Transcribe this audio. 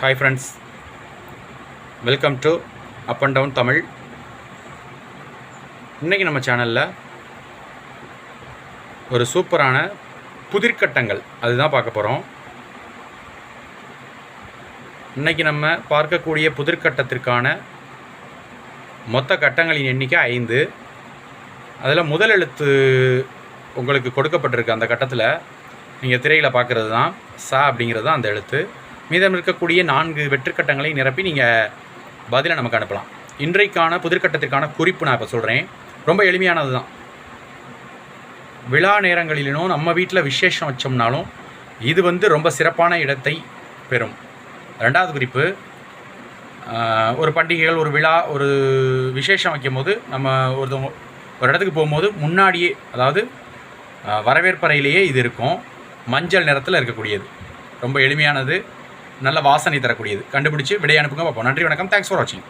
Hi friends welcome to up and down Tamil இன்றைக்கி நம்ம சேனலில் ஒரு சூப்பரான புதிர்கட்டங்கள். அதுதான் பார்க்க போகிறோம் இன்றைக்கி நம்ம பார்க்கக்கூடிய புதிர்கட்டத்திற்கான மொத்த கட்டங்களின் எண்ணிக்கை ஐந்து. அதில் முதல் எழுத்து உங்களுக்கு கொடுக்கப்பட்டிருக்கு அந்த கட்டத்தில். நீங்கள் திரையில் பார்க்குறது தான் சா அப்படிங்கிறது தான் அந்த எழுத்து. மீதம் இருக்கக்கூடிய நான்கு வெற்றுக்கட்டங்களை நிரப்பி நீங்கள் பதிலை நமக்கு அனுப்பலாம். இன்றைக்கான புதிர்கட்டத்திற்கான குறிப்பு நான் இப்போ சொல்கிறேன் ரொம்ப எளிமையானது தான் விழா நேரங்களிலும் நம்ம வீட்டில் விசேஷம் வச்சோம்னாலும் இது வந்து ரொம்ப சிறப்பான இடத்தை பெறும். ரெண்டாவது குறிப்பு ஒரு பண்டிகைகள் ஒரு விழா ஒரு விசேஷம் வைக்கும்போது நம்ம ஒருத்தவங்க ஒரு இடத்துக்கு போகும்போது முன்னாடியே அதாவது வரவேற்பறையிலேயே இது இருக்கும். மஞ்சள் நிறத்தில் இருக்கக்கூடியது. ரொம்ப எளிமையானது. நல்ல வாசனை தரக்கூடியது. கண்டுபிடிச்சு விடை அனுப்புங்க பார்ப்போம். நன்றி வணக்கம். தேங்க்ஸ் ஃபார் வாட்சிங்